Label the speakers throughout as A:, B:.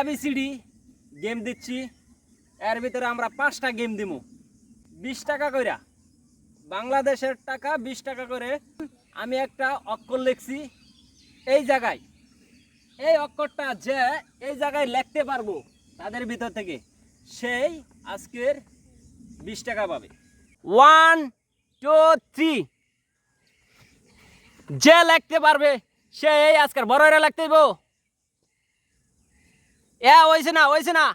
A: ABCD game দিচ্ছি। এর ভিতরে আমরা পাঁচটা গেম দিব বিশ টাকা কইরা। বাংলাদেশের টাকা বিশ টাকা করে আমি একটা অক্ষর লিখছি। এই জায়গায়। এই অক্ষরটা যে এই জায়গায় লিখতে পারব তাদের ভিতর থেকে সেই আজকের বিশ টাকা পাবে। ওয়ান টু থ্রি যে লিখতে পারবে সে এই আজকের বড়রা লিখতে হইব। এ হয়েছে না হয়েছে না।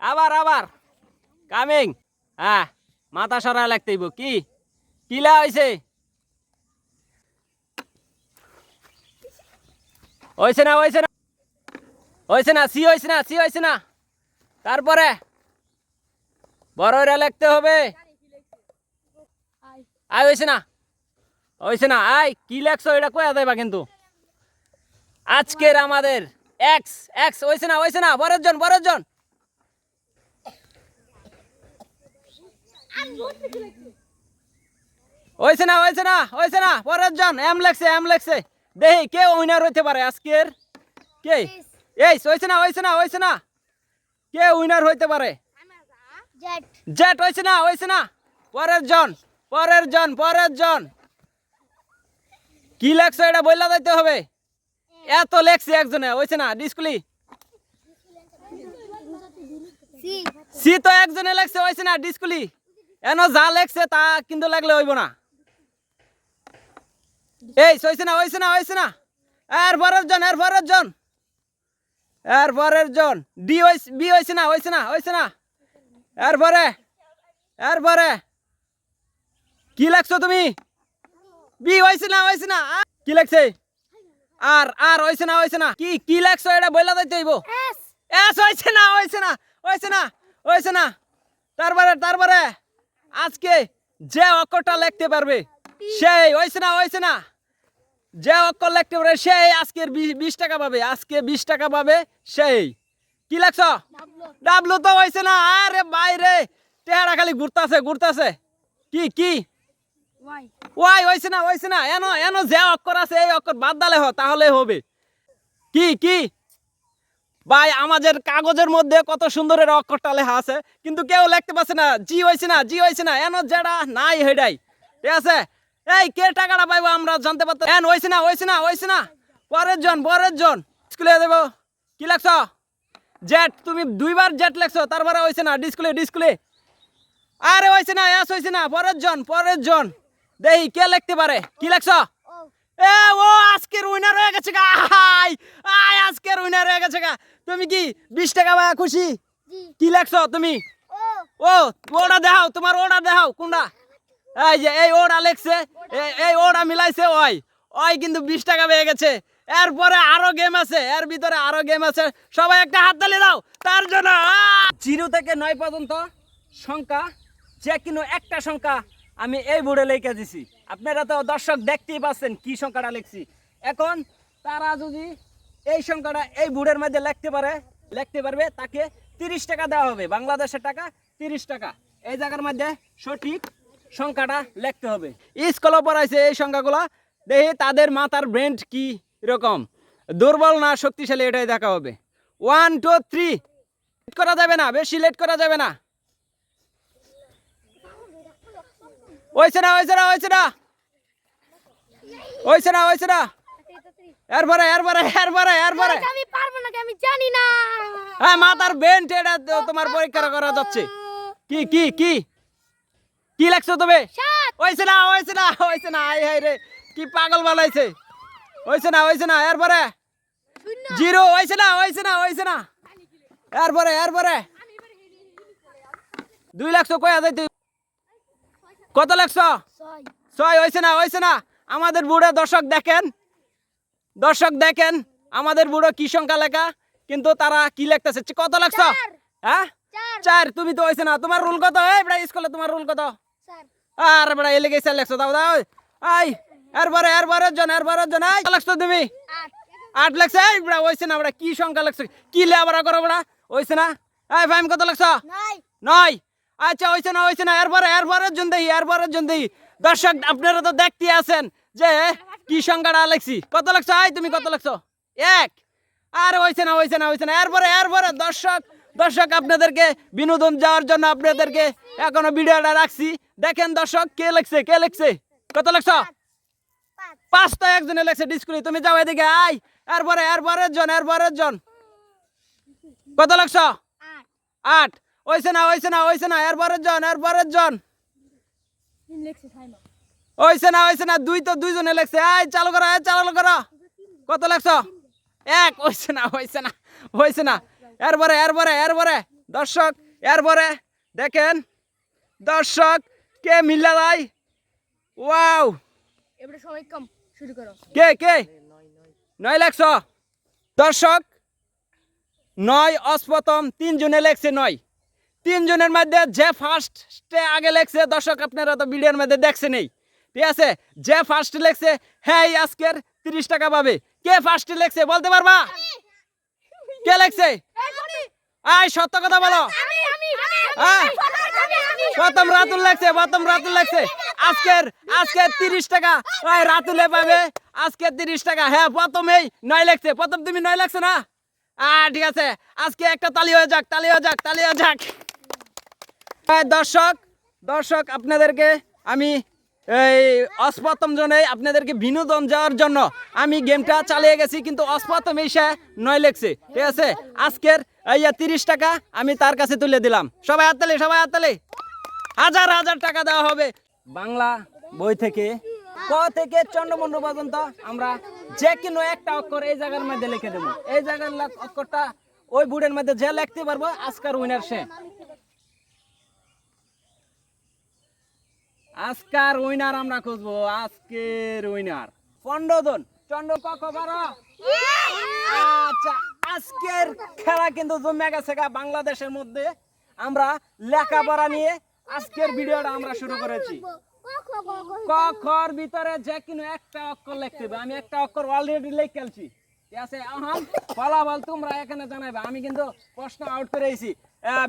A: আবার আবার। কামিং হ্যাঁ মাথা সরা লিখতে হইব। কি? কিলা হয়েছে হয়েছে না হয়েছে না। হয়েছে না, সি হয়েছে না, সি হয়েছে না। তারপরে? বড়রা লিখতে হবে। আয় হয়েছে না। হয়েছে না, আয়। কি লেখছো, এটা কয়া দেবা কিন্তু? আজকের আমাদের এক্স এক্স হয়েছে না হয়েছে না বরের জন হয়েছে না হয়েছে না হয়েছে না পরের জন এম লেখছে এম লেখছে। দেখি কে উইনার হইতে পারে আজকের? কে? এই হয়েছে না হয়েছে না হয়েছে না কে উইনার হইতে পারে?
B: জেট
A: হয়েছে না হয়েছে না পরের জন পরের জন পরের জন কি লেখছো এটা বললা দিতে হবে? এত লেখছে একজনে হয়েছে না ডিসকুলি?
B: সি।
A: তো একজনে লেখছে হয়েছে না ডিসকুলি? এন যা লেখছে তা কিন্তু লাগলে হইব না। এই হয়েছে না হয়েছে না হয়েছে না। এর পরের জন এর পরের জন। এর পরের জন। ডি বি হয়েছে না হয়েছে না হয়েছে না। এরপরে এরপরে কি লাগছো তুমি? বি হয়েছে না হয়েছে না। কি লাগছে আর আর হয়েছে না হয়েছে না। কি কি লাগছো এটা বইলা দিতে হইব?
B: এস।
A: এস হয়েছে না হয়েছে না হয়েছে না হয়েছে না। তারপরে তারপরে আজকে যে অক্ষরটা লিখতে পারবে সেই হয়েছে না হয়েছে না। যে অক্ষর লিখতে পারবে সেই আজকের বিশ টাকা পাবে আজকে বিশ টাকা পাবে সেই। কি লাগছ
B: ডাবলো।
A: তো হয়েছে না আরে বাইরে টেহারা খালি ঘুরতাছে ঘুরতাছে। কি কি?
B: ওয়াই
A: হয়েছে না হয়েছে না এন এন যে অক্ষর আছে, এই অক্ষর বাদ দালে হ, তাহলে হবে। কি কি? ভাই, আমাদের কাগজের মধ্যে কত সুন্দরের অক্ষরটা লেখা আছে, কিন্তু কেউ লিখতে পারছে না। জি হয়েছে না জি হয়েছে না এন যেটা নাই হেডাই। ঠিক আছে? এই, কে টাকাটা পাইবো আমরা জানতে পারতো এন হয়েছে না হয়েছে না হয়েছে না পরের জন পরের জন। স্কুলে দেব। কি লাগছ জেট তুমি দুইবার জেট লেখছো, তারপরে হয়েছে না ডিসকুলে ডিসকুলে আরে হয়েছে না এস হয়েছে না পরের জন পরের জন। দেখি কে লিখতে পারে? কি লেখছ? এ ও আজকের উইনার হয়ে গেছে গা। আয় আয় আজকের উইনার হয়ে গেছে গা। তুমি কি বিশ টাকা ভাইয়া খুশি? কি লেখছো তুমি?
B: ও।
A: ওটা দেখাও তোমার ওটা দেখাও কোনটা? এই যে এই ওটা লেখছে এই ওটা মিলাইছে ওই। ওই কিন্তু বিশ টাকা পেয়ে গেছে। এরপরে আরও গেম আছে এর ভিতরে আরও গেম আছে। সবাই একটা হাত তালি দাও তার জন্য জিরো থেকে নয় পর্যন্ত সংখ্যা যে কিনো একটা সংখ্যা। আমি এই বোর্ডে লেখা দিছি। আপনারা তো দর্শক দেখতেই পাচ্ছেন কি সংখ্যাটা লিখছি। এখন তারা যদি এই সংখ্যাটা এই বোর্ডের মধ্যে লিখতে পারে, লিখতে পারবে, তাকে তিরিশ টাকা দেওয়া হবে। বাংলাদেশের টাকা তিরিশ টাকা। এই জায়গার মধ্যে সঠিক সংখ্যাটা লিখতে হবে। স্কুলে পড়াইছে এই সংখ্যাগুলা। দেখি তাদের মাথার ব্রেন্ড কি রকম। দুর্বল না শক্তিশালী এটাই দেখা হবে। ওয়ান টু থ্রি করা যাবে না, বেশি লেট করা যাবে না। হয়েছে না হয়েছে না হয়েছে না হয়েছে না হয়েছে না এরপরে এরপরে এরপরে এরপরে
B: আমি পারব না আমি জানি না
A: হ্যাঁ মাথার বেন্ট এটা তোমার পরীক্ষা করা যাচ্ছে কি কি কি কি লাগছো তবে ওইছে না হয়েছে না হয়েছে না আই হাই রে কি পাগল বানাইছে ওইছে না হয়েছে না এরপরে জিরো হয়েছে না হয়েছে না হয়েছে না এরপরে এরপরে দুই লাখশো কয়া যাইতে কত লাগছো
B: ছয়।
A: হয়েছে না হয়েছে না। আমাদের বুড়ো দর্শক দেখেন। দর্শক দেখেন আমাদের বুড়ো কি সংখ্যা লেখা কিন্তু তারা কি লিখতেছে? কত লাগছো। হ্যাঁ?
B: চার।
A: তুমি তো হয়েছে না। তোমার রুল কত? এই বেড়া স্কুলে তোমার রুল কত? আর বেড়া এলে গেছে লেখছো দাও দাও আই এরপরে এরপরে জন এরপরে জন আই কত লাগছো তুমি?
B: আট।
A: লাগছে এই বেড়া হয়েছে না বেড়া কি সংখ্যা লাগছে কি লেবারা করো বেড়া? হয়েছে না? এই ভাই কত লাগছো
B: নয়।
A: নয়। আচ্ছা হয়েছে না হয়েছে না, এরপরে এরপরের জন দেখি এরপরের জন দেখি দর্শক, আপনারা তো দেখতে আছেন যে, কি সংখ্যাটা লেখছি? কত লাগছো আয় তুমি কত লাগছো এক। আর হইছে না হইছে না হইছে না, এরপরে এরপরে, দর্শক দর্শক, আপনাদেরকে বিনোদন যাওয়ার জন্য আপনাদেরকে এখনও ভিডিওটা রাখছি। দেখেন দর্শক, কে লেখছে কে লেখছে? কত লেখছ? পাঁচটা একজনে লেখছে ডিসকুলি তুমি যাও এদিকে আই এরপরে, এরপরের জন এরপরের জন। কত লেখছ?
B: আট।
A: হইছে না হইছে না হইছে না এরপরের জন এরপরের জন।
B: তিন
A: হইছে না হইছে না দুই তো দুইজনে লেখছে আই চালু করো এই চালু করো। কত লেখছ এক হইছে না হইছে না হইছে না। এরপরে এরপরে এরপরে দর্শক এরপরে দেখেন দর্শক কে মিল্লা ভাই? ওয়াও।
B: এবারে সবাই কম শুরু করো।
A: কে কে? নয় লেখছ দর্শক নয় অস্পতম তিনজনে লেখছে নয়। তিনজনের মধ্যে যে ফার্স্টে আগে লেখছে দর্শক আপনারা তো ভিডিওর মধ্যে দেখছে নেই ঠিক আছে? যে ফার্স্ট লেখছে হ্যাঁ আজকের তিরিশ টাকা পাবে। কে ফার্স্টে লেখছে বলতে পারবা? কে লেখছে? আয় সত্য কথা বলো। প্রথম রাতুল লাগছে প্রথম রাতুল লাগছে আজকের আজকের তিরিশ টাকা। ওই রাতুলে পাবে। আজকে তিরিশ টাকা। হ্যাঁ প্রথমেই নয় লাগছে প্রথম তুমি নয় লাগছে না? আ ঠিক আছে। আজকে একটা তালি হয়ে যাক তালি হয়ে যাক তালি হয়ে যাক। দর্শক দর্শক, আপনাদেরকে আমি এই অস্পতম জনে আপনাদেরকে বিনোদন যাওয়ার জন্য আমি গেমটা চালিয়ে গেছি, কিন্তু অস্পতম এসে নয় লেগছে, ঠিক আছে? আজকের এই তিরিশ টাকা আমি তার কাছে তুলে দিলাম। সবাই হাততালি সবাই হাততালি হাজার হাজার টাকা দেওয়া হবে। বাংলা বই থেকে ক থেকে চন্দ্রমন্ড পর্যন্ত আমরা যে কোনো একটা অক্ষর এই জায়গার মধ্যে লিখে দেবো। এই জায়গার অক্ষরটা ওই বুড়ের মধ্যে যে লিখতে পারব, আজকার উইনার সে। আজকার উইনার আমরা খুঁজবো, আজকের উইনার পনেরো জন চন্দ্র ক বারো। আচ্ছা আজকের খেলা কিন্তু জমে গেছে গা বাংলাদেশের মধ্যে। আমরা লেখাপড়া নিয়ে আজকের ভিডিওটা আমরা শুরু করেছি। ক খর ভিতরে যে কোনো একটা অক্ষর লিখতে হবে। আমি একটা অক্ষর অলরেডি লিখে খেলছি ঠিক আছে? এখন ফলাফল তোমরা এখানে জানাবে আমি কিন্তু প্রশ্ন আউট করেছি।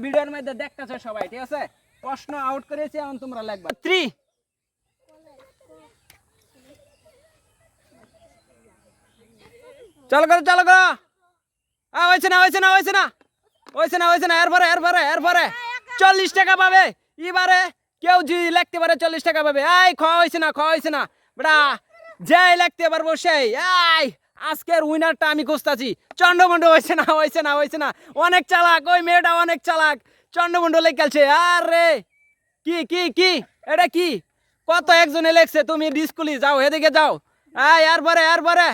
A: ভিডিওর মধ্যে দেখতেছে সবাই, ঠিক আছে? প্রশ্ন আউট করেছি, এখন তোমরা লিখবা। থ্রি চলো করো চলো করো। আ, হয়েছে না হয়েছে না হয়েছে না। হয়েছে না হয়েছে না, এরপরে এরপরে এরপরে। চল্লিশ টাকা পাবে। এবারে কেউ যদি লিখতে পারে চল্লিশ টাকা পাবে। এই খাওয়া হয়েছে না খাওয়া হয়েছে না। বেটা, যাই লিখতে পারব সেই। এই, আজকের উইনারটা আমি খুঁজতাছি। চন্ডমন্ড হয়েছে না হয়েছে না হয়েছে না। অনেক চালাক, ওই মেয়েটা অনেক চালাক। চন্ডমন্ড লেখালছে আরে! কি কি কি? এটা কি? কত একজনে লেখছে, তুমি ডিসকুলি যাও, এদিকে যাও। এই এরপরে এরপরে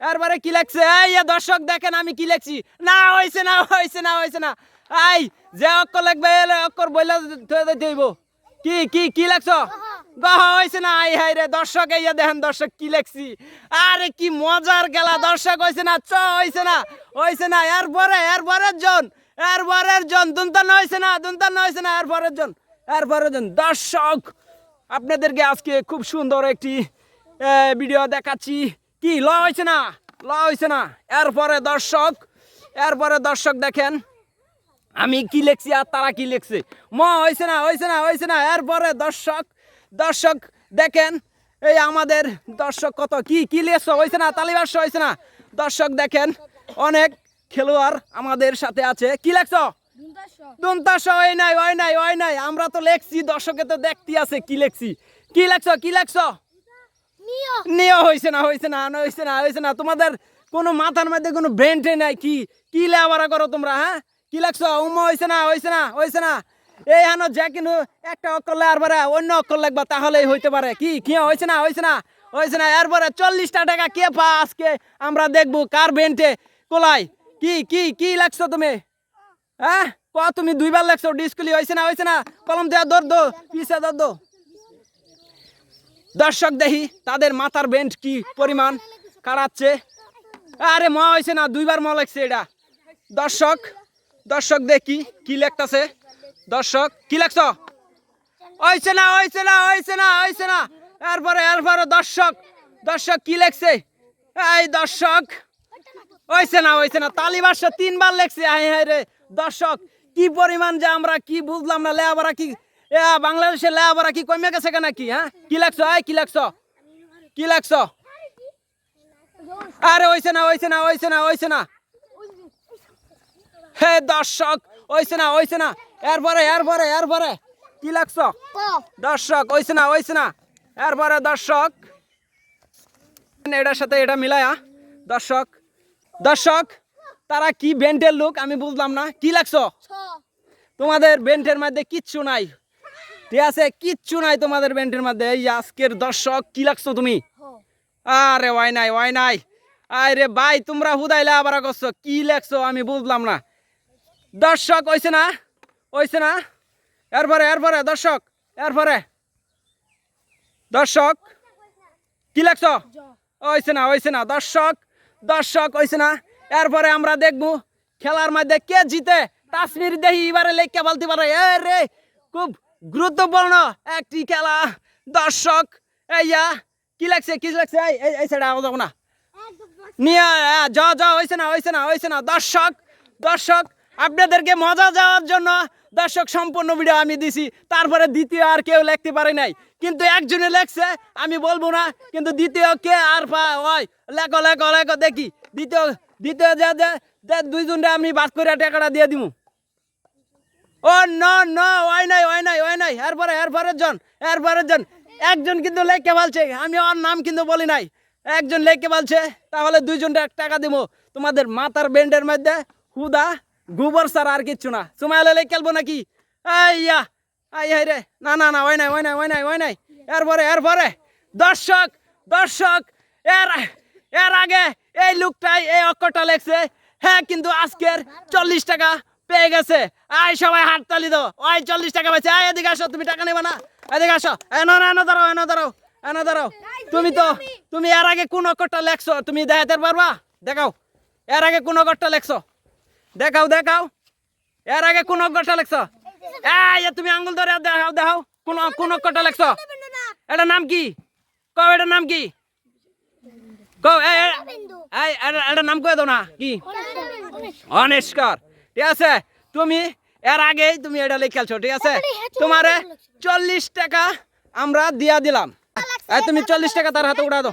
A: এরপরে কি লেখছে? এই দর্শক, দেখেন আমি কি লেখছি। না হয়েছে না হয়েছে না হয়েছে না। এই, যে অক্ষর লিখবে, এ অক্ষর বইলে দেব কি কি কি লেখছো? গহ হয়েছে না, আই, হাই রে, দর্শক, এই যে দেখেন দর্শক কি লেখছি। আরে, কি মজার গেলা দর্শক হয়েছে না, চ হয়েছে না হয়েছে না এরপরে এরপরের জন। এরপরের জন দুন্তান্ন হয়েছে না দুন্তান্ন হয়েছে না, এরপরের জন এরপরের জন। দর্শক, আপনাদেরকে আজকে খুব সুন্দর একটি ভিডিও দেখাচ্ছি। কি, ল হয়েছে না? ল হয়েছে না। এরপরে দর্শক এরপরে দর্শক দেখেন, আমি কি লিখছি আর তারা কি লিখছে? ম হয়েছে না হয়েছে না হয়েছে না। এরপরে দর্শক দর্শক দেখেন, এই আমাদের দর্শক কত, কি কি লিখছ? হয়েছে না তালিবাস হয়েছে না? দর্শক দেখেন, অনেক খেলোয়াড় আমাদের সাথে আছে। কি লেখছ? দুন্তাস ওই নাই ওই নাই ওই নাই। আমরা তো লেখছি দর্শকে তো দেখতে আছে কি লেখছি। কি লেখছ কি লেখছ? নিয়ে হয়েছে না হয়েছে না হয়েছে না হয়েছে না। তোমাদের কোনো মাথার মধ্যে কোনো ব্রেনটে নাই কি? কি লেবারা করো তোমরা হ্যাঁ? কি লাগছো উম হয়েছে না হয়েছে না হয়েছে না। এই হানো যে কিন্তু একটা অক্ষর পরে অন্য অক্ষর লাগবা তাহলেই হইতে পারে। কি? কি হয়েছে না হয়েছে না হয়েছে না। এরপরে চল্লিশটা টাকা কে পা আজকে? আমরা দেখব কার বেন্টে কোলাই কি কি কি লাগছো তুমি? হ্যাঁ? ক তুমি দুইবার লাগছো ডিসকুলি হয়েছে না হয়েছে না? কলম দেওয়া দর দো পিসে দর দো। দর্শক দেখি, তাদের মাথার বেন্ট কি পরিমাণ? কাড়াচ্ছে আরে ম হয়েছে না, দুইবার ম লাগছে এটা। দর্শক দর্শক দেখি, কি লেখতাছে? দর্শক, কি লেখছ? হয়েছে না হয়েছে না হয়েছে না হয়েছে না। এরপরে এরপরে দর্শক দর্শক কি লেখছে? এই দর্শক হয়েছে না হয়েছে না। তালিবাসা তিনবার লেখছে হাই হাই রে। দর্শক, কি পরিমাণ যে আমরা কি বুঝলাম না লেয়াবারা কি এ বাংলাদেশের লেয়াবারা কি কমে গেছে কেন কি হ্যাঁ? কি লাগছো এই, কি লাগছো কি লাগছো আরে হয়েছে না হয়েছে না হয়েছে না হয়েছে না। হে দর্শক ওইছে না ওইছে না। এরপরে এরপরে এরপরে। কি লাগছো দর্শক ওইছে না ওইছে না। এরপরে দর্শক, এটার সাথে এটা মিলায়া। দর্শক দর্শক তারা কি বেন্টের লোক আমি বুঝলাম না। কি লাগছো? তোমাদের বেন্টের মধ্যে কিচ্ছু নাই। ঠিক আছে কিচ্ছু নাই তোমাদের বেন্টের মধ্যে। এই আজকের দর্শক কি লাগছো তুমি? আরে ওয়াই নাই ওয়াই নাই। আরে ভাই তোমরা হুদাইলে আবার করছ। কি লেখছো আমি বুঝলাম না। দর্শক ওইছে না? ওইছে না? এরপরে এরপরে দর্শক এরপরে। দর্শক কি লেখছো
B: জ।
A: ওইছে না ওইছে না। দর্শক দর্শক হয়েছে না? এরপরে আমরা দেখব খেলার মধ্যে কে জিতে? কাশ্মীর দেহি এবারে লেখকে বলতে পারে, এ রে, খুব গুরুত্বপূর্ণ একটি খেলা। দর্শক, এইয়া, কি লাগছে কি লাগছে? এই, এই- সাইডে না? নিয়ে জ জ হয়েছে না হয়েছে না হয়েছে না। দর্শক দর্শক, আপনাদেরকে মজা যাওয়ার জন্য দর্শক, সম্পূর্ণ ভিডিও আমি দিছি, তারপরে দ্বিতীয় আর কেউ লিখতে পারে নাই। কিন্তু একজনে লেখছে, আমি বলব না, কিন্তু দ্বিতীয় কে আর ওই, লেখো লেখো লেখো, দেখি। দ্বিতীয় দ্বিতীয় যে যে দুইজনরে আমি বাদ করে টাকাটা দিয়ে দিব ও, ন ন নাই, ওই নাই ওই নাই, এরপরে, এরপরের জন এরপরের জন। একজন কিন্তু লেখকে বলছে আমি ওর নাম কিন্তু বলি নাই। একজন লেখকে বলছে তাহলে দুইজন টাকা দিব তোমাদের মাথার ব্যান্ডের মধ্যে, হুদা। গোবর সার আর কিচ্ছু না। সুমাইলে লেখ খেলব নাকি? আইয়া আই হাই রে। না না না ওই নাই ওই নাই ওই নাই ওই নাই। এরপরে এরপরে। দর্শক দর্শক এর এর আগে এই লোকটাই এই অক্ষরটা লেখছে হ্যাঁ কিন্তু আজকের চল্লিশ টাকা পেয়ে গেছে। আয় সবাই হাততালি দাও। ওই চল্লিশ টাকা পেয়েছে আয় এদিকে আসো তুমি টাকা নেবে না। এদিকে আসো। এনো না এনো দাঁড়াও এনো দাঁড়াও এনো দাঁড়াও। তুমি তো তুমি। এর আগে কোন অক্ষরটা লেখছো? তুমি দেখাতে পারবা? দেখাও। এর আগে কোন অক্ষরটা লেখছো? দেখাও দেখাও। এর আগে কোন অক্ষরটা লেখছো? তুমি আঙ্গুল ধরে দেখাও দেখাও। কোন কোন অক্ষরটা লেখছো? এটা নাম কি? কও, এটার নাম কি? কও এটার নাম কয়ে দাও না। কি? অনেস্কার ঠিক আছে? তুমি এর আগেই তুমি এটা লিখেছো ঠিক আছে? তোমারে চল্লিশ টাকা আমরা দিয়া দিলাম। তুমি চল্লিশ টাকা তার হাতে উড়া দাও।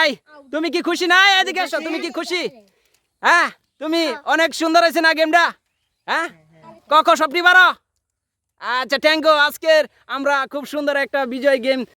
A: এই, তুমি কি খুশি? না, এদিকে এসো। তুমি কি খুশি? হ্যাঁ তুমি অনেক সুন্দর হয়েছে না গেমটা? হ্যাঁ? কখন সবটি পারো আচ্ছা ট্যাঙ্কো ইউ আজকের আমরা খুব সুন্দর একটা বিজয় গেম